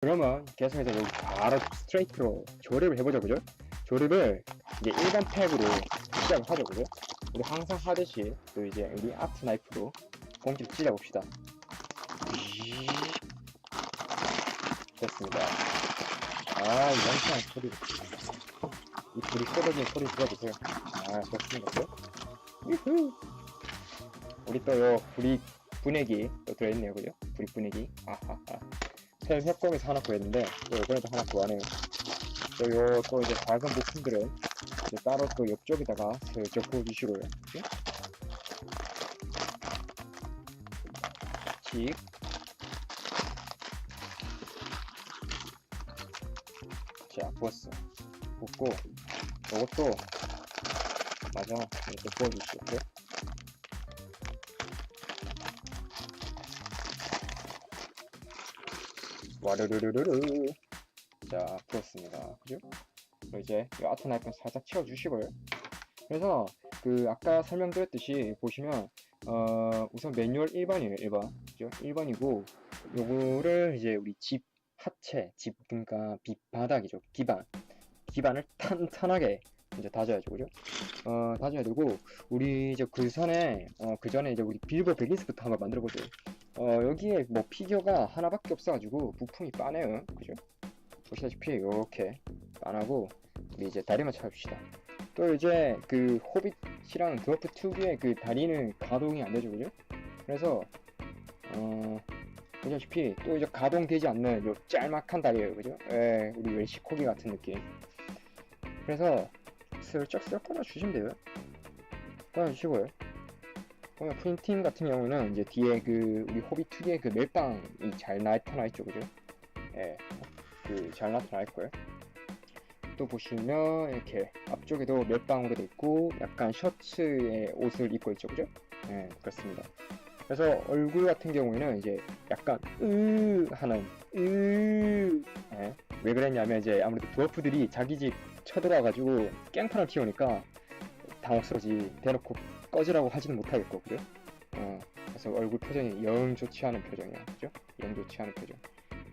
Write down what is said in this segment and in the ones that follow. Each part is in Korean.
그러면 계속해서 여기 바로 스트레이트로 조립을 해보죠, 그죠? 조립을 이제 일반 팩으로 시작을 하죠, 그죠? 우리 항상 하듯이 또 이제 우리 아트 나이프로 공기를 찔러봅시다. 됐습니다. 아, 이 멍청한 소리. 이 불이 쏟아지는 소리 들어보세요. 아, 좋습니다. 유후. 우리 또 요 불이 분해기 또 들어있네요, 그죠? 불이 분해기. 아하하. 새 협곡에서 하나 구했는데, 또 이번에도 하나 구하네요. 또 요, 또 이제 작은 부품들은 이제 따로 또 옆쪽에다가 슬쩍 구워주시고요. 칙. 자, 부었어. 붓고, 요것도, 맞아. 이렇게 부어주시고, 그 와르르르르르. 자, 부었습니다. 그죠? 이제 이 아트 나이프는 살짝 채워주시고요. 그래서 그 아까 설명드렸듯이 보시면 어 우선 매뉴얼 1번이에요 1번 그죠 1번이고 요거를 이제 우리 집 하체 집 그러니까 빗바닥이죠 기반 기반을 탄탄하게 이제 다져야죠 그죠 어 다져야 되고 우리 이제 그 전에 어 그 전에 이제 우리 빌보 베기스부터 한번 만들어 보죠 어 여기에 뭐 피규어가 하나밖에 없어가지고 부품이 빠네요 그죠 보시다시피 이렇게 빠나고 이제 다리만 찾읍시다 또 이제 그 호빗이랑 드워프 특유의 그 다리는 가동이 안 되죠, 그죠? 그래서 어 보시다시피 또 이제 가동되지 않는 요 짤막한 다리예요, 그죠? 예, 우리 웰시코기 같은 느낌. 그래서 슬쩍슬쩍 꺼내주시면 돼요. 꺼내주시고요. 그러면 프린팅 같은 경우는 이제 뒤에 그 우리 호빗 특유의 그 멜빵이 잘 나타나 있죠, 그죠? 예, 그 잘 나타나 있고요. 또 보시면 이렇게 앞쪽에도 멜빵으로 돼 있고 약간 셔츠의 옷을 입고 있죠 그죠? 네 그렇습니다 그래서 얼굴 같은 경우에는 이제 약간 으 하는 으 네. 왜 그랬냐면 이제 아무래도 드워프들이 자기 집 쳐들어와가지고 깽판을 튀우니까 당혹스러지 대놓고 꺼지라고 하지는 못하겠고 그죠? 어, 그래서 얼굴 표정이 영 좋지 않은 표정이야 그죠? 영 좋지 않은 표정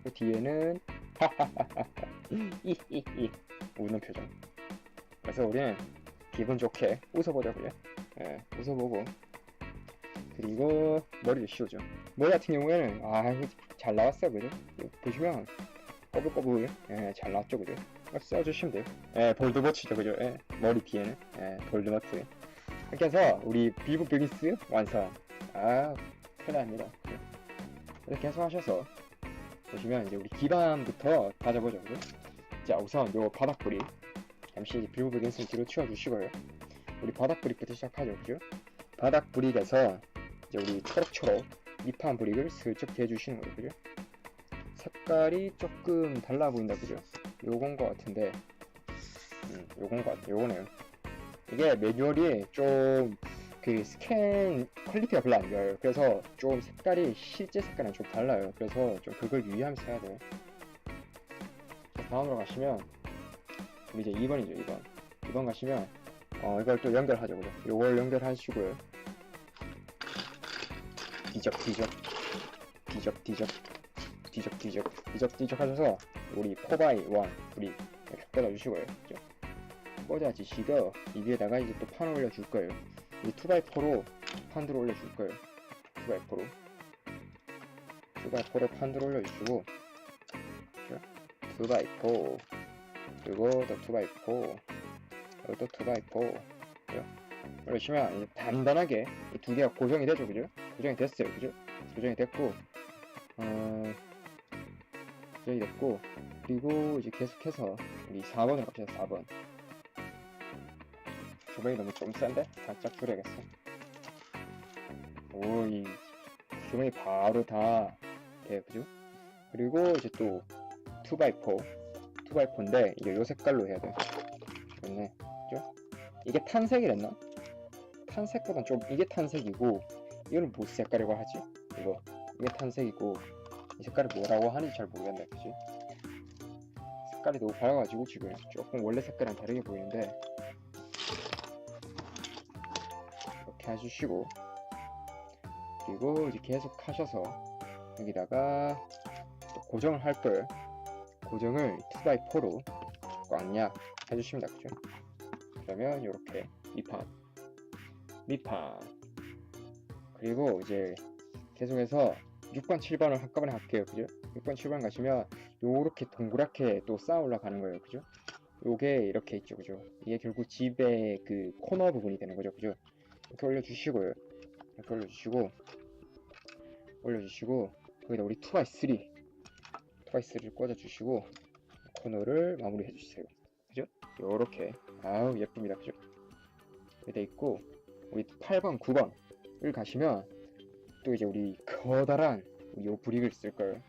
그 뒤에는 이히히 웃는 표정. 그래서 우리는 기분 좋게 웃어보자고요. 예, 웃어보고 그리고 머리를 씌우죠. 머리 같은 경우에는 아잘 나왔어 그죠? 보시면 꼬불꼬불 예, 잘 나왔죠 그죠? 써주시면 돼요. 예, 볼드버치죠 그죠? 예, 머리 뒤에는 예, 볼드버트. 이렇게 해서 우리 비브 베기스 완성. 아 편합니다. 이렇게 해서 하셔서 보시면 이제 우리 기반부터 다져보죠. 그죠? 자 우선 요 바닥뿌리. 잠시 빌브 베긴스를 뒤로 치워주시고요. 우리 바닥브릭부터 시작하죠. 그죠? 바닥브릭에서 이제 우리 초록초록 밑판 브릭을 슬쩍 대주시는 거예요 그죠? 색깔이 조금 달라 보인다. 그죠? 요건 거 같은데. 음 요건 거 같아. 요거네요 이게 매뉴얼이 좀 그 스캔 퀄리티가 별로 안 좋아요. 그래서 좀 색깔이 실제 색깔이랑 좀 달라요. 그래서 좀 그걸 유의하면서 해야 돼요. 자, 다음으로 가시면 우리 이제 2번이죠, 2번. 2번 가시면 어, 이걸 또 연결하죠, 그죠? 요걸 연결하시고요. 뒤적, 뒤적, 뒤적, 뒤적, 뒤적, 뒤적, 뒤적, 뒤적 하셔서 우리 포바이 원 우리 이렇게 빼다 주시고요. 그죠? 꽂아주시고 이 위에다가 이제 또 판을 올려줄 거예요. 이 2x4로 판들을 올려줄 거예요. 2x4로. 2x4로 판들을 올려주시고 2x4 그리고 또 2x4 그리고 또 2x4 그죠? 그러시면 이제 단단하게 이 두 개가 고정이 되죠 그죠? 고정이 됐어요 그죠? 고정이 됐고 어... 고정이 됐고 그리고 이제 계속해서 우리 4번으로 갑시다 4번 주방이 너무 좀 센데? 살짝 줄여야겠어 오 이 주방이 바로 다 예, 그죠? 그리고 이제 또 2x4 2x4인데 이게 요 색깔로 해야 돼 좋네 그죠? 이게 탄색이랬나? 탄색보단 좀 이게 탄색이고 이거는 무슨 색깔이라고 하지? 이거 이게 탄색이고 이 색깔이 뭐라고 하는지 잘 모르겠네 그지? 색깔이 너무 밝아가지고 지금 조금 원래 색깔이랑 다르게 보이는데 이렇게 해주시고 그리고 이제 계속 하셔서 여기다가 또 고정을 할 거예요 고정을 2x4로 꽉약 해주십니다. 그죠? 그러면 이렇게 밑판, 밑판, 그리고 이제 계속해서 6번, 7번을 한꺼번에 할게요. 그죠? 6번, 7번 가시면 요렇게 동그랗게 또 쌓아 올라가는 거예요. 그죠? 요게 이렇게 있죠. 그죠? 이게 결국 집의 그 코너 부분이 되는 거죠. 그죠? 이렇게 올려주시고요. 이렇게 올려주시고, 올려주시고, 거기다 우리 2x3, 2x3를 꽂아주시고, 코너를 마무리해 주세요. 그죠? 요렇게. 아우, 예쁩니다. 그죠? 돼 있고, 우리 8번, 9번을 가시면, 또 이제 우리 커다란 우리 요 브릭을 쓸 거예요.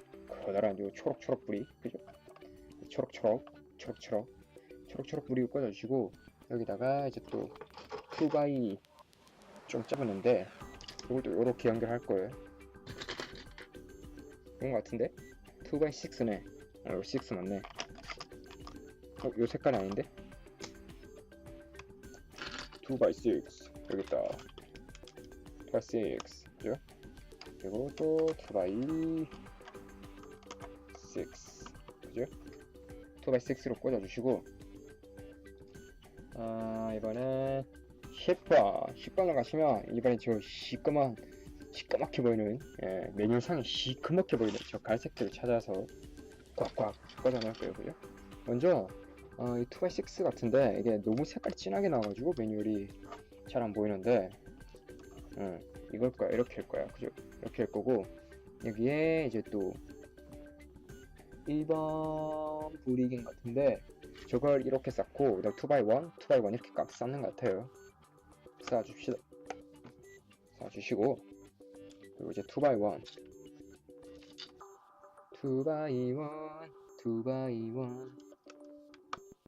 커다란 요 초록초록 브릭, 그죠? 초록초록, 초록초록, 초록초록 브릭을 꽂아주시고 여기다가 이제 또 2x 좀 잡았는데 이걸 또 요렇게 연결할 거예요. 그런 거 같은데? 2x6네. 어, 6 맞네. 어, 요 색깔 아닌데? 2x6 여기 있다. 2x6 그죠? 그리고 또 2x6 그죠? 2x6로 꽂아주시고 아 이번 에 10번 10번을 가시면 이번에 저 시꺼먼 시꺼멓게 보이는 예, 메뉴상이 시커멓게 보이는 저 갈색들을 찾아서 꽉꽉 꽂아 놓을 거예요? 먼저 어, 이 2x6 같은데 이게 너무 색깔이 진하게 나와가지고 매뉴얼이 잘 안 보이는데 음, 이걸 거야 이렇게 할 거야 그죠? 이렇게 할 거고 여기에 이제 또 1번 브리긴 같은데 저걸 이렇게 쌓고 그다음 2x1, 2x1 이렇게 꽉 쌓는 것 같아요 쌓아줍시다. 쌓아주시고. 그리고 이제 2x1 2x1 2x1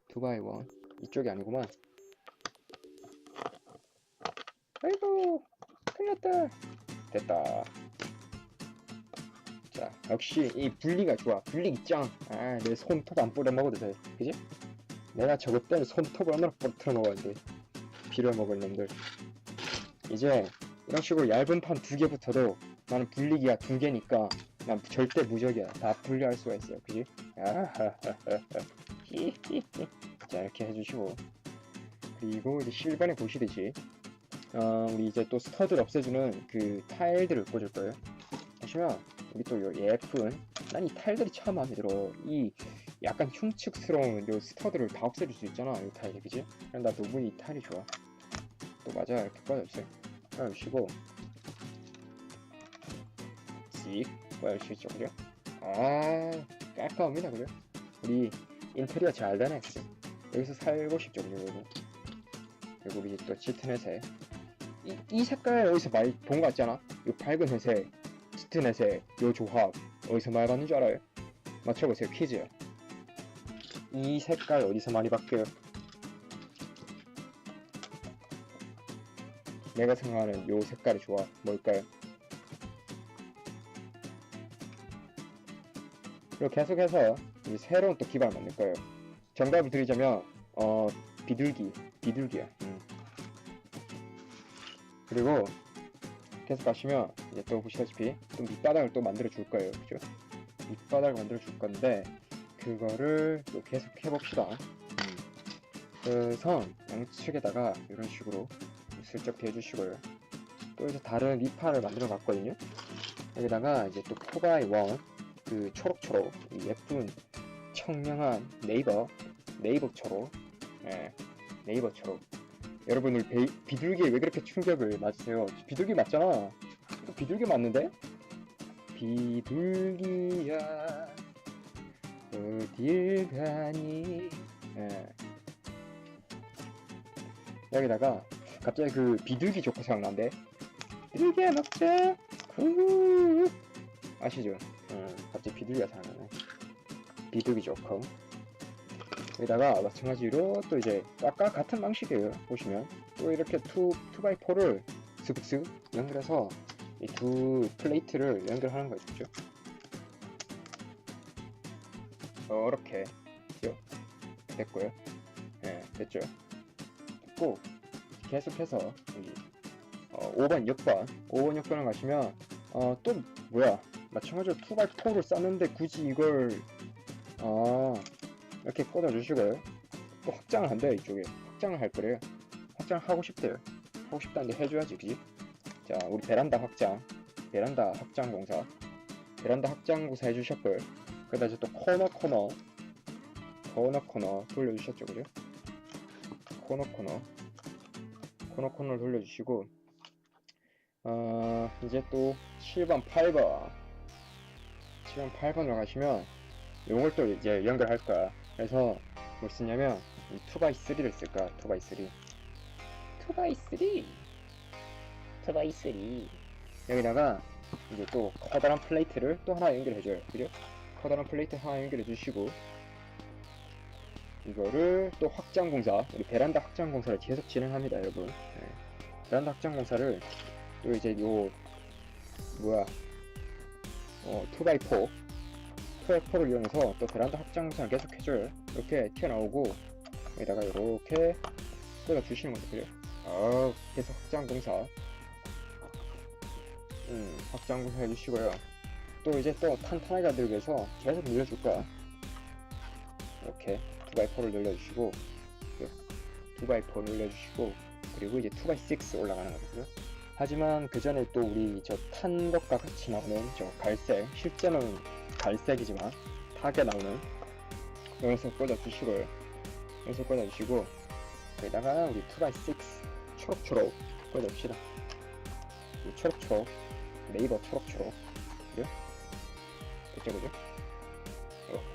2x1 이쪽이 아니구만. 아이고 큰일 났다. 됐다. 자 역시 이 분리가 좋아. 분리기 짱아내 손톱 안 뿌려 먹어도 돼. 그지? 내가 저것 때문에 손톱을 얼마나 부러뜨려 먹었는데 빌어 먹을 놈들 이제 이런 식으로 얇은 판 두 개부터도 나는 분리기가 두 개니까 난 절대 무적이야 다 분리할 수가 있어요 그지? 자 이렇게 해주시고 그리고 이제 실반에 보시듯이 어, 우리 이제 또 스터드를 없애주는 그 타일들을 꽂을 거예요. 보시면 여기 또요 예쁜 난 이 타일들이 참 마음에 들어. 이 약간 흉측스러운 요 스터드를 다 없애줄 수 있잖아. 이 타일이 그지? 그럼 나 너무 이 타일이 좋아. 또 맞아 이렇게 꽂아주세요. 꽂아주시고 씩 꽂아주시죠 그죠? 아 깔끔합니다 그죠? 우리 인테리어 잘 되네 그죠? 여기서 살고 싶죠 그죠 여러분? 그리고 이제 또 짙은 회색 이, 이 색깔 어디서 많이 본 것 같잖아? 요 밝은 회색, 짙은 회색, 요 조합 어디서 많이 봤는 줄 알아요? 맞춰보세요 퀴즈 이 색깔 어디서 많이 봤게요? 내가 생각하는 요 색깔의 조합 뭘까요? 그리고 계속해서 새로운 또 기반을 만들 거예요 정답을 드리자면 어 비둘기 비둘기야 음. 그리고 계속 가시면 이제 또 보시다시피 또 밑바닥을 또 만들어 줄 거예요 그죠 밑바닥을 만들어 줄 건데 그거를 또 계속 해봅시다 음. 그선 양측에다가 이런 식으로 슬쩍 대주시고요 또 이제 다른 밑판을 만들어 봤거든요 여기다가 이제 또 4x1 그 초록초록 이 예쁜 청량한 네이버 네이버 초록 예, 네이버 초록 여러분들 배, 비둘기에 왜 그렇게 충격을 맞으세요? 비둘기 맞잖아. 비둘기 맞는데? 비둘기야 어딜 가니? 예. 여기다가 갑자기 그 비둘기 조커 생각난데? 비둘기야 먹자. 후 아시죠? 음, 갑자기 비둘기가 생각나네. 비둘기 조커. 여기다가 마찬가지로 또 이제 아까 같은 방식이에요 보시면 또 이렇게 2, 2x4를 슥슥 연결해서 이 두 플레이트를 연결하는 거죠 이렇게 됐고요. 네, 됐죠. 됐고 계속해서 여기 어, 5번 6번 5번 6번을 가시면 어, 또 뭐야? 마찬가지로 2x4를 쌓는데 굳이 이걸 아 이렇게 꽂아주시고요. 또 확장을 한대요 이쪽에. 확장을 할 거래요. 확장을 하고 싶대요. 하고 싶다는데 해줘야지 그지? 자 우리 베란다 확장. 베란다 확장 공사. 베란다 확장 공사 해주셨고요 그러다 이제 또 코너 코너. 코너 코너 돌려주셨죠 그죠? 코너 코너. 코너 코너를 돌려주시고 어 이제 또 7번 8번. 7번 8번으로 가시면 요걸 또 이제 연결할 거야. 그래서 뭘 쓰냐면 이 2x3를 쓸 거야 2x3 2x3 2x3 여기다가 이제 또 커다란 플레이트를 또 하나 연결해줘요 그죠? 커다란 플레이트 하나 연결해 주시고 이거를 또 확장 공사 우리 베란다 확장 공사를 계속 진행합니다 여러분 네. 베란다 확장 공사를 또 이제 요 뭐야 어 2x4 2x4를 이용해서 또 베란다 확장 공사를 계속 해줘요 이렇게 튀어나오고 여기다가 이렇게 꽂아 주시는 거죠 그죠? 어 계속 확장 공사 음 확장 공사 해주시고요 또 이제 또 탄탄하게 만들기 위해서 계속 늘려줄 거야. 이렇게 2x4를 늘려주시고 2x4 늘려주시고 그리고 이제 2x6 올라가는 거고요. 하지만 그 전에 또 우리 저 탄 것과 같이 나오는 저 갈색 실제는 갈색이지만 타게 나오는 여기서 꽂아주시고요. 여기서 꽂아주시고 여기다가 우리 2x6 초록초록 꽂아줍시다. 이 초록초록 네이버 초록초록 그죠? 그 죠 그죠?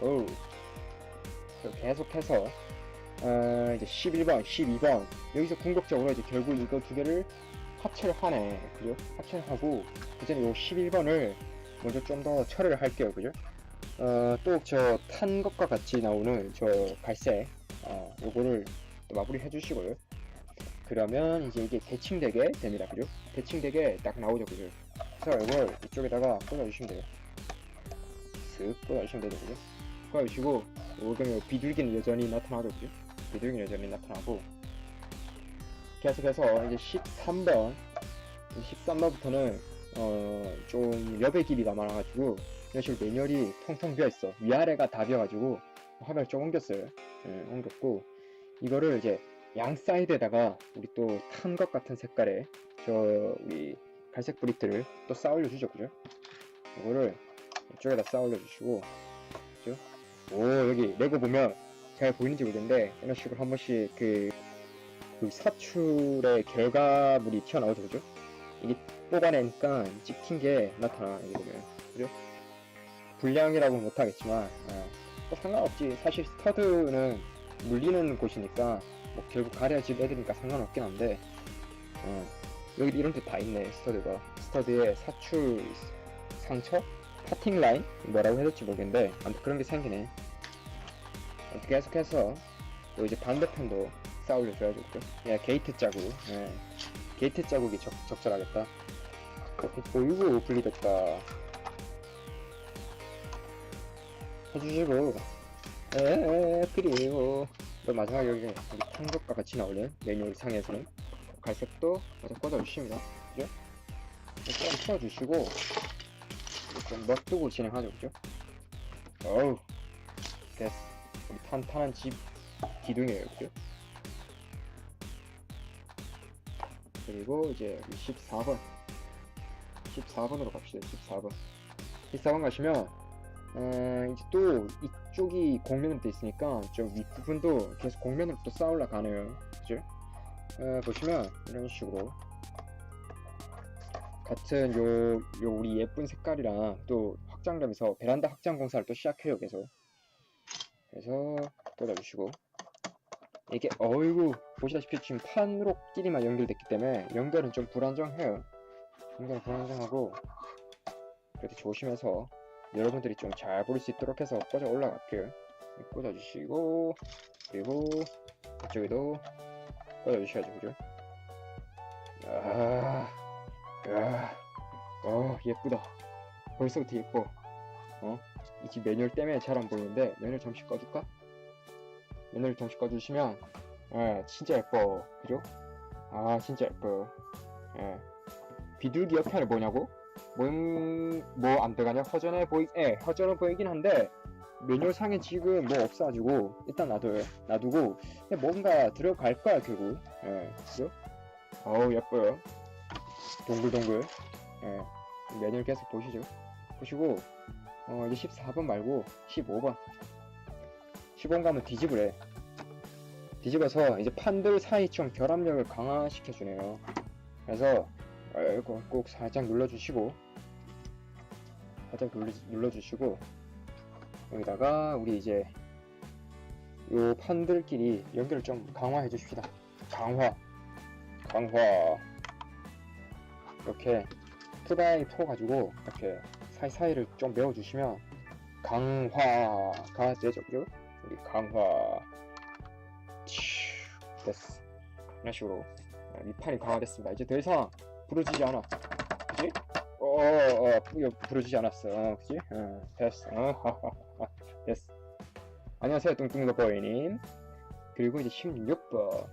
오호 그리고 계속해서 어, 이제 11번, 12번 여기서 궁극적으로 이제 결국 이거 두 개를 합체를 하네 그죠? 합체를 하고 그 전에 요 11번을 먼저 좀 더 처리를 할게요 그죠? 어, 또 저 탄 것과 같이 나오는 저 갈색 어, 요거를 또 마무리 해주시고요 그러면 이제 이게 대칭되게 됩니다 그죠? 대칭되게 딱 나오죠 그죠? 그래서 이걸 이쪽에다가 꽂아주시면 돼요 쓱 꽂아주시면 되죠 그죠? 꽂아주시고 요금요 비둘기는 여전히 나타나죠 그죠? 비둘기는 여전히 나타나고 계속해서 이제 13번 13번부터는 어, 좀 여백 길이가 많아가지고 이런 식으로 매뉴얼이 텅텅 비어있어 위아래가 다 비어가지고 화면을 좀 옮겼어요 예, 옮겼고 이거를 이제 양 사이드에다가 우리 또 탄 것 같은 색깔의 저 우리 갈색 브릭들을 또 쌓아 올려주죠 그죠 이거를 이쪽에다 쌓아 올려주시고 그죠? 오 여기 레고 보면 잘 보이는지 모르겠는데 이런 식으로 한 번씩 그, 그 사출의 결과물이 튀어나오죠 그죠? 이게 뽑아내니까 찍힌 게 나타나 여기 보면. 그죠? 불량이라고는 못하겠지만 어, 또 상관없지. 사실 스터드는 물리는 곳이니까 뭐 결국 가려진 애들이니까 상관없긴 한데 어, 여기 이런 데 다 있네 스터드가. 스터드에 사출 상처 파팅 라인 뭐라고 해야 될지 모르겠는데 아무튼 그런 게 생기네. 계속해서 또 이제 반대편도 쌓아 올려줘야죠 그죠? 예 게이트 자국. 예. 게이트 자국이 적, 적절하겠다. 보이고 분리됐다. 해주시고. 에에 그리고. 또 마지막에 여기 우리 탄것과 같이 나오는 매뉴얼 상에서는 갈색도 마저 꽂아주십니다. 그죠? 좀 풀어주시고 좀 놔두고 진행하죠 그죠? 어우 됐어 우리 탄탄한 집 기둥이에요 그죠? 그리고 이제 우리 14번 14번으로 갑시다 14번 14번 가시면 어, 이제 또 이쪽이 공면으로 돼 있으니까 좀 윗부분도 계속 공면으로 또 쌓아 올라가네요 그죠? 어, 보시면 이런 식으로 같은 요, 요 우리 예쁜 색깔이랑 또 확장되면서 베란다 확장 공사를 또 시작해요 계속. 그래서 꽂아주시고. 이게 어이구 보시다시피 지금 판으로 끼리만 연결됐기 때문에 연결은 좀 불안정해요. 연결은 불안정하고 그래도 조심해서 여러분들이 좀 잘 볼 수 있도록 해서 꽂아 올라갈게요. 꽂아주시고 그리고 이쪽에도 꽂아주셔야죠 그죠? 아, 야, 어 예쁘다 벌써부터 예뻐 어? 이 집 매뉴얼 때문에 잘 안 보이는데 매뉴얼 잠시 꺼줄까? 매뉴얼 잠시 꺼주시면 예 진짜 예뻐 그죠? 아 진짜 예뻐 예 비둘기 옆에는 뭐냐고? 뭐안 들어가냐? 허전해 보이, 예, 허전해 보이긴 한데 메뉴상에 지금 뭐 없어가지고 일단 놔둬요. 놔두고 뭔가 들어갈 거야 결국. 예, 그죠? 어우 예뻐요. 동글동글. 예, 메뉴를 계속 보시죠. 보시고 어 이제 14번 말고 15번. 15번 가면 뒤집으래. 뒤집어서 이제 판들 사이 좀 결합력을 강화시켜 주네요. 그래서 이거 꼭 살짝 눌러주시고 살짝 눌러, 눌러 주시고 여기다가 우리 이제 요 판들끼리 연결을 좀 강화해 줍시다. 강화, 강화. 이렇게 2x4 가지고 이렇게 사이사이를 좀 메워주시면 강화가 되죠, 그죠? 우리 강화. 치, 됐어. 이런 식으로 아, 밑판이 강화됐습니다. 이제 더 이상 부러지지 않아. 그지? 어, 어, 어, 부러지지 않았어. 어, 그지? 어, 됐어. 어. 됐어. 안녕하세요, 뚱뚱이버보이님. 그리고 이제 16번.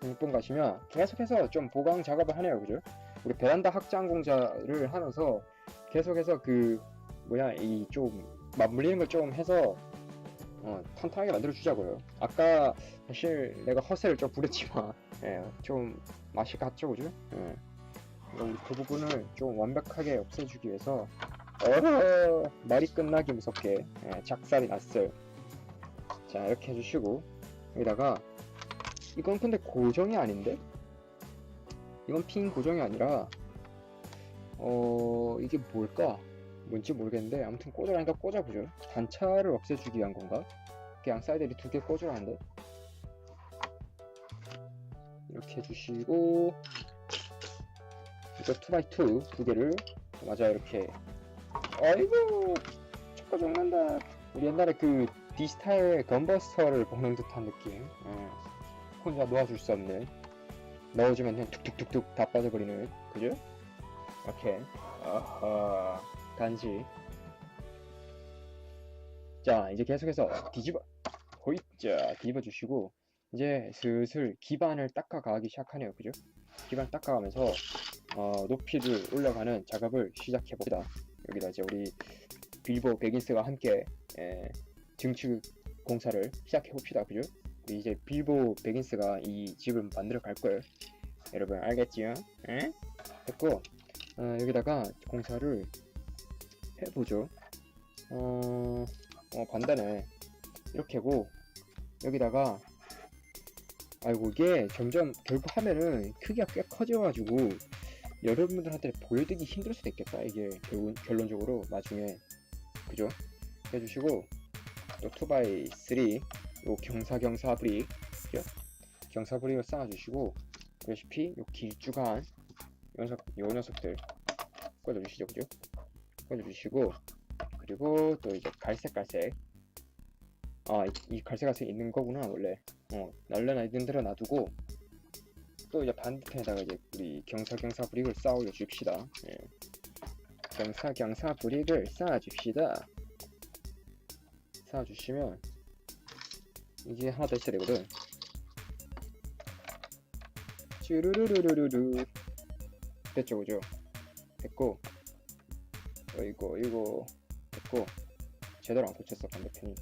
16번 가시면 계속해서 좀 보강 작업을 하네요. 그죠? 우리 베란다 확장 공자를 하면서 계속해서 그, 뭐야, 이 좀 맞물리는 걸 좀 해서 어, 탄탄하게 만들어 주자고요. 아까 사실 내가 허세를 좀 부렸지만, 예, 좀 맛이 갔죠, 그죠? 예. 그 부분을 좀 완벽하게 없애주기 위해서, 어, 말이 끝나기 무섭게 예, 작살이 났어요. 자, 이렇게 해주시고, 여기다가, 이건 근데 고정이 아닌데? 이건 핀 고정이 아니라, 어, 이게 뭘까? 뭔지 모르겠는데, 아무튼 꽂으라니까 꽂아보죠. 단차를 없애주기 위한 건가? 그냥 사이드를 두 개 꽂으라는데? 이렇게 해주시고, 이거 2x2 두 개를, 맞아, 이렇게. 아이고, 자꾸 죽는다. 우리 옛날에 그 디스타의 건버스터를 보는 듯한 느낌. 예. 혼자 놓아줄 수 없는. 넣어주면 그냥 툭툭툭툭 다 빠져버리는. 그죠? 이렇게. 아하. 간지. 자, 이제 계속해서 뒤집어. 호이자. 뒤집어 주시고. 이제 슬슬 기반을 닦아가기 시작하네요. 그죠? 기반 닦아가면서, 어, 높이를 올려가는 작업을 시작해 봅니다. 여기다 이제 우리 빌보 베긴스가 함께, 예, 증축 공사를 시작해 봅시다. 그죠? 이제 빌보 베긴스가 이 집을 만들어 갈 거예요. 여러분, 알겠지요? 에? 됐고, 어, 여기다가 공사를 해보죠. 어, 어, 간단해. 이렇게 하고, 여기다가, 아이고, 이게 점점 결국 하면은 크기가 꽤 커져가지고, 여러분들한테 보여드리기 힘들 수도 있겠다. 이게 결국, 결론적으로 나중에. 그죠? 해주시고, 또 2x3, 요 경사경사 브릭? 경사 브릭을 쌓아주시고, 보시피 요 길쭉한 요 녀석, 요 녀석들 꽂아주시죠, 그죠? 꽂아주시고, 그리고 또 이제 갈색 갈색 아 이 갈색 갈색 있는 거구나 원래 어 날려나 있는 대로 놔두고 또 이제 반대편에다가 이제 우리 경사경사 브릭을 쌓아 줍시다 예. 경사경사 브릭을 쌓아 줍시다 쌓아 주시면 이게 하나 더 있어야 되거든. 쭈루루루루루 됐죠 그죠? 됐고. 어, 이거 이거. 됐고. 제대로 안 꽂혔어 반대편이.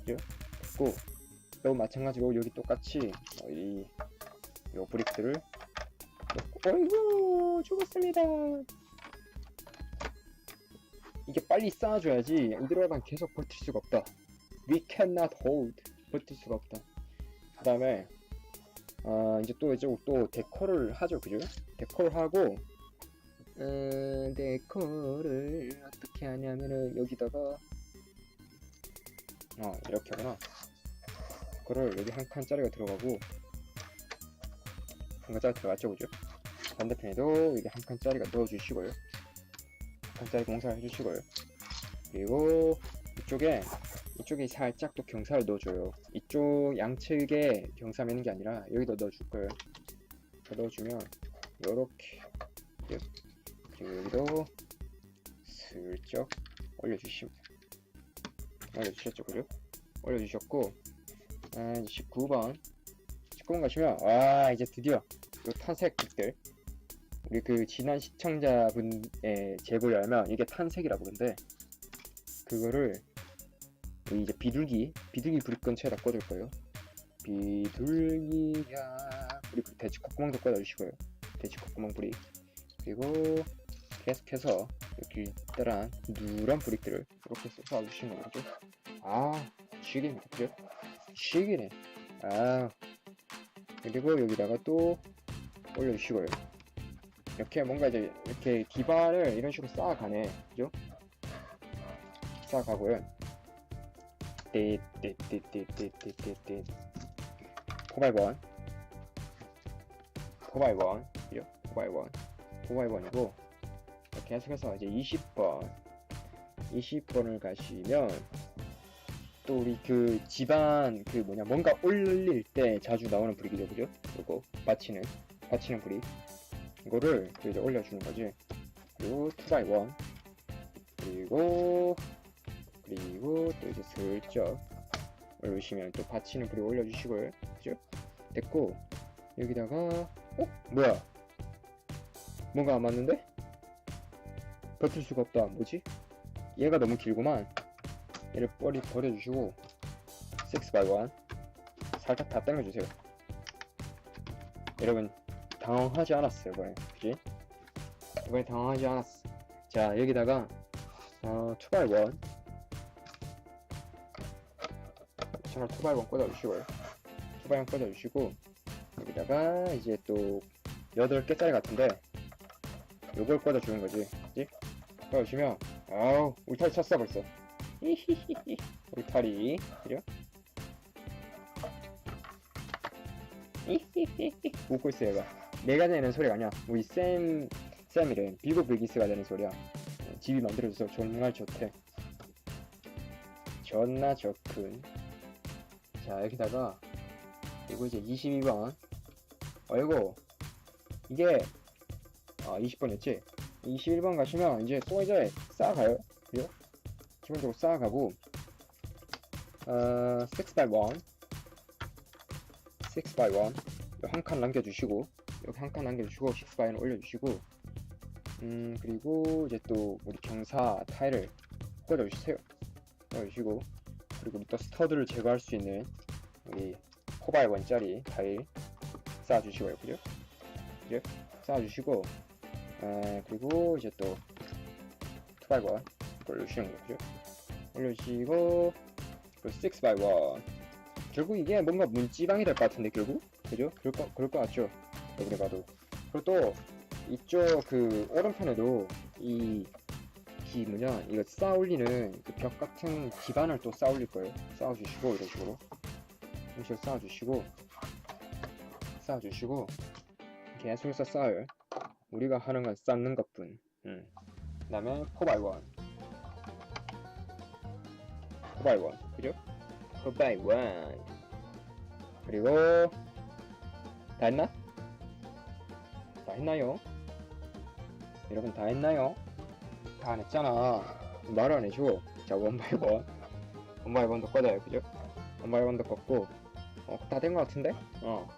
그죠? 됐고. 또 마찬가지로 여기 똑같이 어, 이, 요 브릭들을 넣고. 어이구 죽었습니다. 이게 빨리 쌓아줘야지. 이대로만 계속 버틸 수가 없다. We cannot hold 버틸 수가 없다 그 다음에 아 이제 또 이제 또 데코를 하죠 그죠? 데코를 하고 음, 데코를 어떻게 하냐면은 여기다가 어 이렇게 하구나 그거를 여기 한 칸짜리가 들어가고 한 칸짜리 들어갔죠 그죠? 반대편에도 여기 한 칸짜리가 넣어주시고요 한 칸짜리 공사를 해주시고요 그리고 이쪽에 이쪽에 살짝 또 경사를 넣어줘요. 이쪽 양측에 경사 매는 게 아니라 여기다 넣어줄 거예요. 넣어주면 요렇게 그리고 여기도 슬쩍 올려주시면 올려주셨죠 그죠? 올려주셨고 아, 19번. 19번 가시면 와 이제 드디어 요 탄색들. 우리 그 지난 시청자분의 제보에 하면 이게 탄색이라 부른데 그거를 여기 이제 비둘기 비둘기 브릭 근처에 다 꽂을 거예요. 비둘기야. 그리고 돼지 콧구멍도 꽂아주시고요. 돼지 콧구멍 브릭 그리고 계속해서 여기 있다란 누런 브릭들을 이렇게 쏟아주시는 거죠. 아 쉬기네. 그죠? 쉬기네. 아 그리고 여기다가 또 올려주시고요. 이렇게 뭔가 이제 이렇게 기반을 이런 식으로 쌓아가네. 그죠? 쌓아가고요 띠띠띠띠띠띠띠띠 포바이번. 포바이번. 그죠 포바이번. 포바이번이고 계속해서 이제 20번. 20번을 가시면 또 우리 그 집안 그 뭐냐 뭔가 올릴 때 자주 나오는 브릭이죠. 그죠 요거 받치는 받치는 브릭 이거를 또 이제 올려주는 거지. 그리고 2x1 그리고 그리고 또 이제 슬쩍 올리시면 또 받치는 브릭 올려주시고요. 그죠? 됐고 여기다가 어? 뭐야? 뭔가 안 맞는데? 버틸 수가 없다. 뭐지? 얘가 너무 길구만. 얘를 버리, 버려주시고 6x1 살짝 다 당겨주세요. 여러분 당황하지 않았어요 이번에. 그지? 이번에 당황하지 않았어. 자 여기다가 어, 2x1 채널 2x1 꽂아주시고요. 2x1 꽂아주시고 여기다가 이제 또 8개짜리 같은데 요걸 꽂아주는 거지. 그지? 꽂아주시면 아우 울타리 쳤어 벌써. 울타리? 히히히히 웃고 있어 얘가. 내가 내는 소리가 아니야. 우리 쌤 쌤이래. 비고 빌기스가 내는 소리야. 어, 집이 만들어져서 정말 좋대. 존나 좋군 자 여기다가 이거 이제 22번. 어이구 이게 아 20번이었지 21번 가시면 이제 또 이제 쌓아가요. 그죠? 기본적으로 쌓아가고 어, 6x1 6x1 한칸 남겨주시고 여기 한 칸 남겨주시고 6x1 올려주시고 음 그리고 이제 또 우리 경사 타일을 꽂아주세요. 꽂아주시고 그리고 또 스터드를 제거할 수 있는 우리 4x1짜리 타일 쌓아주시고요 그죠? 그죠? 쌓아주시고 에, 그리고 이제 또 2x1 이걸 올려주시는 거죠 올려주시고 그 6x1 결국 이게 뭔가 문지방이 될 것 같은데 결국 그죠? 그럴 거, 그럴 것 같죠 여기 봐도 그리고 또 이쪽 그 오른편에도 이, 이 뭐냐 이거 쌓아 올리는 그 벽 같은 기반을 또 쌓아 올릴 거예요 쌓아 주시고 이런 식으로 이런 식으로 쌓아 주시고 쌓아 주시고 계속해서 쌓아요 우리가 하는 건 쌓는 것뿐 음. 그 다음에 4x1 4x1 그죠? 4x1 그리고 다 했나? 다 했나요? 여러분 다 했나요? 다 안 했잖아. 말을 안 해줘. 자 원바이 원 원바이 원도 꺼져요 그죠? 원바이 원도 껐고. 어, 다 된 것 같은데? 어.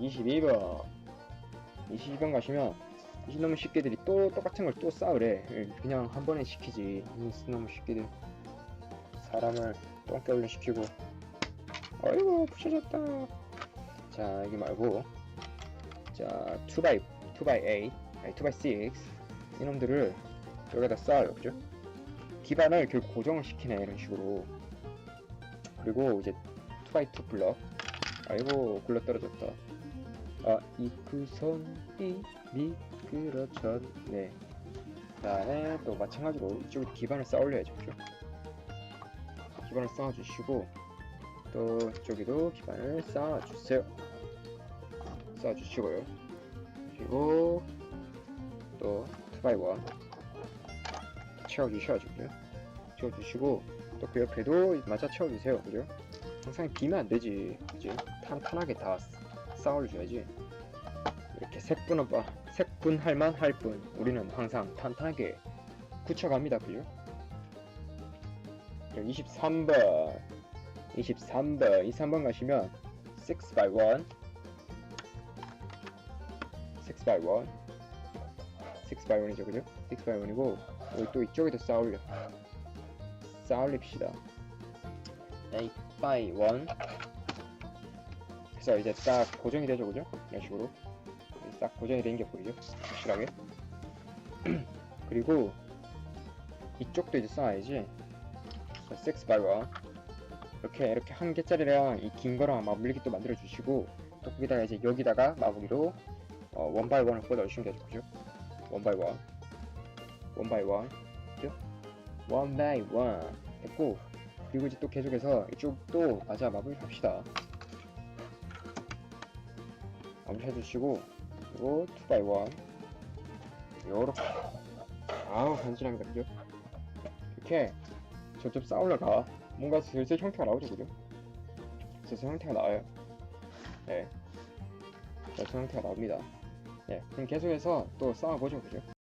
22번. 22번 가시면 너무 쉽게들이 또 똑같은 걸또 예, 그냥 한 번에 시키지. 이 너무 쉽게들 사람을 똥개 올려 시키고. 어이구 부셔졌다. 자 여기 말고. 자 2x 2x8 아니 2x6 이놈들을 여기다 쌓아요 그죠? 기반을 결국 고정을 시키네 이런 식으로. 그리고 이제 2x2 블럭. 아이고 굴러 떨어졌다. 아 이구선이 미끄러졌네. 그 다음에 또 마찬가지로 이쪽 기반을 쌓아 올려야죠 그죠? 기반을 쌓아 주시고 또 이쪽에도 기반을 쌓아 주세요. 쌓아 주시고요. 그리고 또 2x1 채워 주셔야죠 그죠 채워 주시고 또 그 옆에도 맞아 채워 주세요. 그죠? 항상 비면 안 되지. 그지 탄탄하게 다 쌓아줘야지. 이렇게 색분할 바 색분할 만 할 뿐 우리는 항상 탄탄하게 굳혀갑니다. 그죠? 23번. 23번. 23번 가시면 6x1 6x1 6x1이죠. 그죠? 6x1이고 우리 또 이쪽에서 싸울려 싸울립시다. 에이파이 그래서 이제 딱 고정이 되죠 그죠? 이런 식으로. 딱 고정이 된 게 보이죠? 확실하게. 그리고 이쪽도 이제 쌓아야지. 6 by 1 이렇게 이렇게 한 개짜리랑 이 긴 거랑 마무리기 또 만들어 주시고 또 거기다가 이제 여기다가 마무리로 어, 1 by 1을 꽂아 주시면 되죠 그죠? 1 by 1 one by one. 그죠? one by one. 됐고 그리고 이제 또 계속해서 이쪽도 맞아 마무리 합시다. 마무리 해주시고 그리고 2 by 1 요렇게. 아우 간지납니다 그죠? 이렇게 저쪽 싸우려가 뭔가 슬슬 형태가 나오죠 그죠? 슬슬 형태가 나와요. 네. 슬슬 형태가 나옵니다. 네. 그럼 계속해서 또 싸워보죠 그죠?